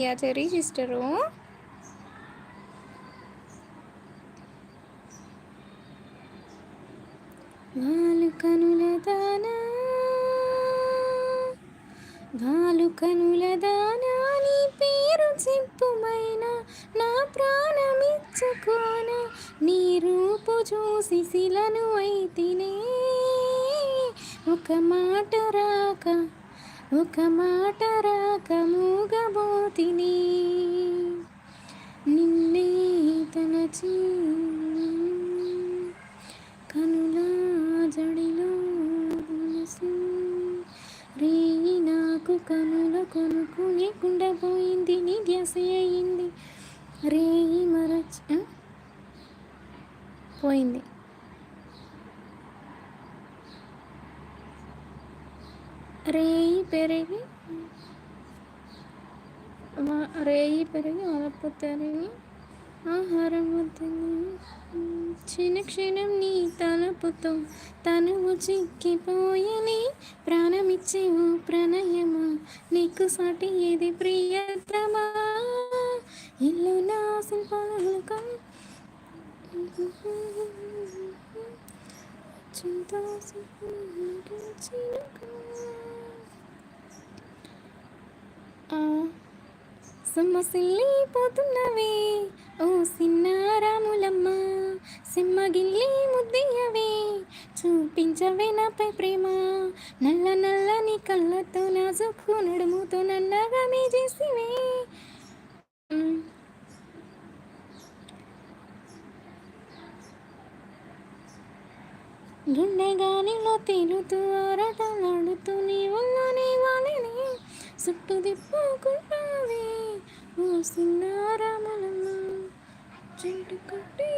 Yeah cherry sister నాలు దానా. భాలుకనుల దానా నీ పేరు చెప్పుమైన నా ప్రాణమిచ్చుకోన. నీ రూపు చూసి శిలను అయితేనే. ఒక మాట రాక ఒక మాట రాక తిని నిన్నే తలచి కనుల జడిలో రేయి నాకు కనుల కొనుకు లేకుండా పోయింది నీ ధ్యాస అయింది. రేయి మరచ పోయింది. రేయి పెరిగి రేయి పెరిగి వలపు తరిగి ఆహారం వద్దని. క్షణ క్షణం నీ తలపుతో తనువు చిక్కిపోయని. ప్రాణమిచ్చే ఓ ప్రణయమా. నీకు సాటి ఏది ప్రియతమా? ఇల్లు నా శిల్పాలకం చింతా సొమ్మసిల్లిపోతున్నవే ఓ సిన్నారాములమ్మ సిమ్మగిల్లి ముద్దయ్యవే చూపించవే నాపై ప్రేమ నల్ల నల్లని కళ్ళతో నాజుకు నడుముతో నన్నగా మీ చేసివే గుండెగానిలో గుండె గాలిలో తేలుతూ ఆరాటలాడుతూ నీ వల్లనే వాళ్ళని చుట్టూ తిప్పుకుంటావే ఓ సిన్నారామలమ్మ చెట్టు కట్టి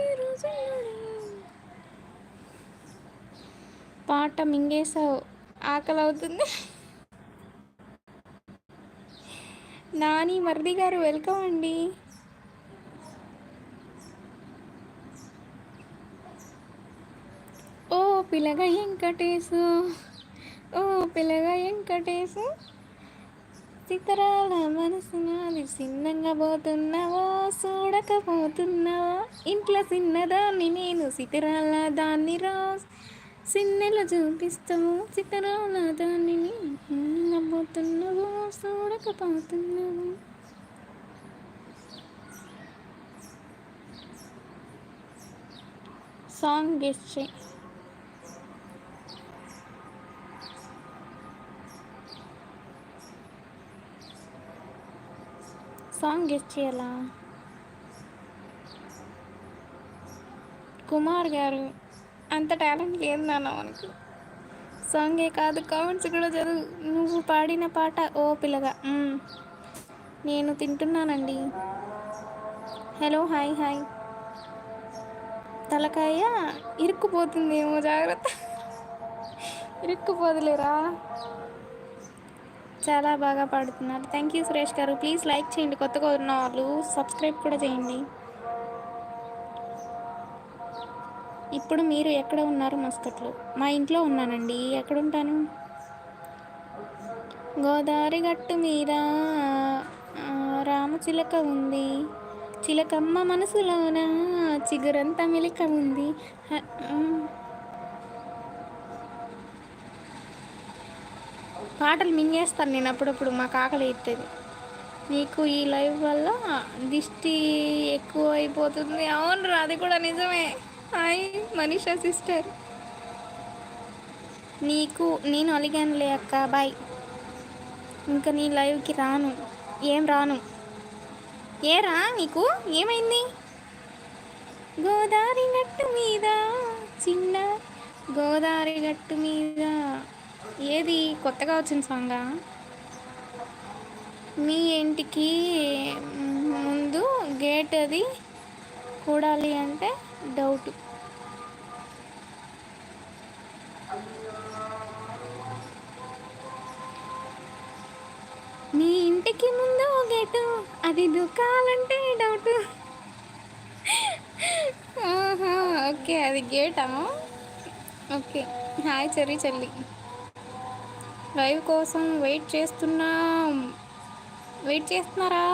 పాట మింగేసావు ఆకలి అవుతుంది నాని మరిది గారు వెల్కమ్ అండి. ఓ పిల్లగ వెంకటేశు ఓ పిల్లగ వెంకటేశు. చిత్రాల మనసునాది చిన్నంగా పోతున్నావో చూడకపోతున్నావా ఇంట్లో చిన్నదాన్ని నేను సితరాల దాన్ని రా సిన్నెలు చూపిస్తావు చిత్రాల దాన్ని పోతున్నావో చూడకపోతున్నావు సాంగ్ గెస్ట్ చేయి. సాంగ్ గెస్ట్ చేయాలా? కుమార్ గారు అంత టాలెంట్ లేదు నాన్న మనకు? సాంగే కాదు కామెంట్స్ కూడా చదువు. నువ్వు పాడిన పాట ఓ పిల్లగా. నేను తింటున్నానండి. Hello hi hi. తలకాయ ఇరుక్కుపోతుందేమో జాగ్రత్త. ఇరుక్కుపోదులేరా? చాలా బాగా పాడుతున్నారు. థ్యాంక్ యూ సురేష్ గారు. ప్లీజ్ లైక్ చేయండి. కొత్తగా ఉన్న వాళ్ళు సబ్స్క్రైబ్ కూడా చేయండి. ఇప్పుడు మీరు ఎక్కడ ఉన్నారు మస్కట్లో? మా ఇంట్లో ఉన్నానండి. ఎక్కడ ఉంటాను గోదావరి గట్టు మీద. రామచిలక ఉంది. చిలకమ్మ మనసులోన? చిగురంతా మెలిక ఉంది హ- మ్. పాటలు మింగేస్తాను నేను అప్పుడప్పుడు మాకు ఆకలి అవుతుంది నీకు ఈ లైవ్ వల్ల దిష్టి ఎక్కువ అయిపోతుంది. అవును అది కూడా నిజమే. Hi Manisha sister. నీకు నేను అలిగానులే అక్క బాయ్. ఇంకా నీ లైవ్కి రాను. ఏం రాను? ఏ రా నీకు? ఏమైంది? గోదావరి గట్టు మీద చిన్న గోదావరి గట్టు మీద. ఏది కొత్తగా వచ్చిన సాంగా? మీ ఇంటికి ముందు గేట్ అది కూడాలి అంటే డౌట్ మీ ఇంటికి ముందు గేటు అది దుకాలంటే డౌట్ ఓకే అది గేటా? ఓకే హాయ్ చెర్రీ చెల్లి. లైవ్ కోసం వెయిట్ చేస్తున్నాం. వెయిట్ చేస్తున్నారా?